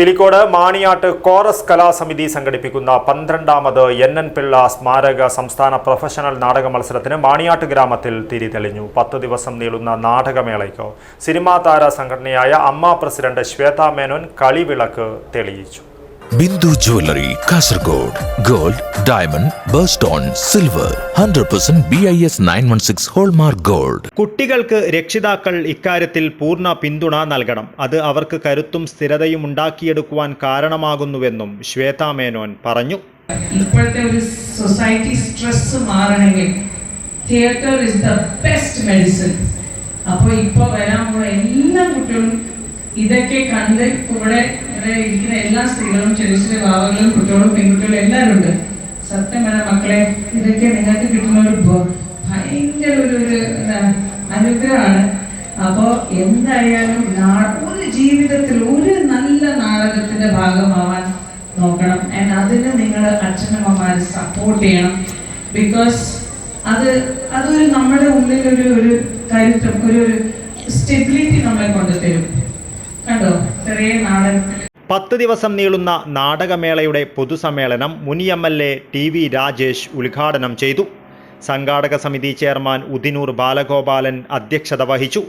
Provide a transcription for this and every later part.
Pilicode Maniyat chorus കലാസമിതി സംഘടിപ്പിക്കുന്ന പന്ത്രണ്ടാമത് N N Pillai സ്മാരക സംസ്ഥാന പ്രൊഫഷണൽ നാടക മത്സരത്തിന് മാണിയാട്ട് ഗ്രാമത്തിൽ തിരി തെളിഞ്ഞു. പത്ത് ദിവസം നീളുന്ന നാടകമേളയ്ക്ക് സിനിമാ താര സംഘടനയായ അമ്മ പ്രസിഡന്റ് ശ്വേത മേനോൻ കളിവിളക്ക് തെളിയിച്ചു. Bindu jewellery Kasaragod. Gold diamond birthstone silver. Hundred percent B I S nine one six hallmark gold. കുട്ടികൾക്ക് രക്ഷിതാക്കൾ ഇക്കാര്യത്തിൽ പൂർണ പിന്തുണ നൽകണം. അത് അവർക്ക് കരുത്തും സ്ഥിരതയും ഉണ്ടാക്കിയെടുക്കുവാൻ കാരണമാകുന്നുവെന്നും ശ്വേതാ മേനോൻ പറഞ്ഞു. ഇപ്പോഴത്തെ ഒരു സൊസൈറ്റി സ്ട്രെസ് മാറണമെങ്കിൽ theatre is the best medicine അപ്പോൾ ഇപ്പോൾ വരാൻ പോകുന്ന എല്ലാ കുട്ടികളും ഇതൊക്കെ കണ്ട് ഇവിടെ ഇവിടെ ഇരിക്കുന്ന എല്ലാ സ്ത്രീകളും ചെറുസിലെ ഭാവങ്ങളും കുട്ടികളും പെൺകുട്ടികളും എല്ലാവരും ഉണ്ട്. സത്യം പറഞ്ഞ മക്കളെ ഇതൊക്കെ നിങ്ങൾക്ക് കിട്ടുന്ന ഒരു ഭയങ്കര ഒരു ഒരു എന്താ, അനുഗ്രഹമാണ്. അപ്പോൾ എന്തായാലും ഒരു ജീവിതത്തിൽ ഒരു നല്ല നാടകത്തിന്റെ ഭാഗമാവാൻ നോക്കണം. ആൻഡ് അതിന് നിങ്ങൾ അച്ഛനമ്മമാർ സപ്പോർട്ട് ചെയ്യണം. ബിക്കോസ് അത് അതൊരു നമ്മുടെ ഉള്ളിൽ ഒരു ഒരു കരുത്തും ഒരു ഒരു സ്റ്റെബിലിറ്റി നമ്മളെ കൊണ്ടുതരും. കണ്ടോ? ചെറിയ നാടകത്തിൽ പത്ത് ദിവസം നീളുന്ന നാടകമേളയുടെ പൊതുസമ്മേളനം മുൻ M L A T V Rajesh ഉദ്ഘാടനം ചെയ്തു. സംഘാടക സമിതി ചെയർമാൻ ഉദിനൂർ ബാലഗോപാലൻ അധ്യക്ഷത വഹിച്ചു.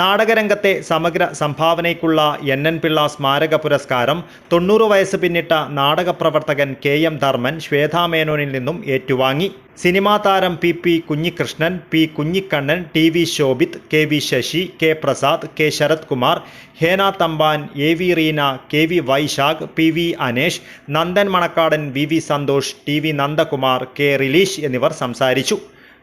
നാടകരംഗത്തെ സമഗ്ര സംഭാവനയ്ക്കുള്ള എൻ എൻ പിള്ള സ്മാരക പുരസ്കാരം തൊണ്ണൂറ് വയസ്സ് പിന്നിട്ട നാടകപ്രവർത്തകൻ കെ എം ധർമ്മൻ ശ്വേതാമേനോനിൽ നിന്നും ഏറ്റുവാങ്ങി. സിനിമാ താരം P P Kunhikrishnan P Kunhikannan T V Shobhit K V Sasi K Prasad K Sarath Kumar Hena Thampan A V Reena K V Vaishakh P V Anesh Nandan Manakkadan V V Santhosh T V Nandakumar K Releesh എന്നിവർ സംസാരിച്ചു.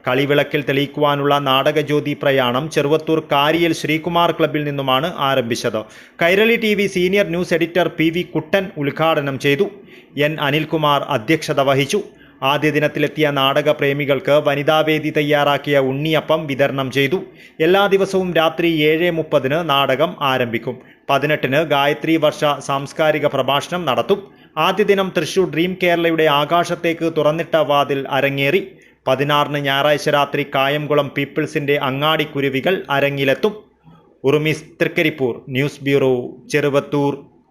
കളിവിളക്കിൽ തെളിയിക്കുവാനുള്ള നാടകജ്യോതി പ്രയാണം ചെറുവത്തൂർ കാരിയൽ ശ്രീകുമാർ ക്ലബിൽ നിന്നുമാണ് ആരംഭിച്ചത്. Kairali T V senior news editor P V Kuttan ഉദ്ഘാടനം ചെയ്തു. N Anilkumar അധ്യക്ഷത വഹിച്ചു. ആദ്യ ദിനത്തിലെത്തിയ നാടക പ്രേമികൾക്ക് വനിതാവേദി തയ്യാറാക്കിയ ഉണ്ണിയപ്പം വിതരണം ചെയ്തു. എല്ലാ ദിവസവും രാത്രി ഏഴ് മുപ്പതിന് നാടകം ആരംഭിക്കും. പതിനെട്ടിന് ഗായത്രി വർഷ സാംസ്കാരിക പ്രഭാഷണം നടത്തും. ആദ്യ ദിനം തൃശൂർ ഡ്രീം കേരളയുടെ ആകാശത്തേക്ക് തുറന്നിട്ട വാതിൽ അരങ്ങേറി. പതിനാറിന് ഞായറാഴ്ച രാത്രി കായംകുളം പീപ്പിൾസിന്റെ Angadikkuruvikal അരങ്ങിലെത്തും. Urumis Trikaripur news bureau Cheruvathur.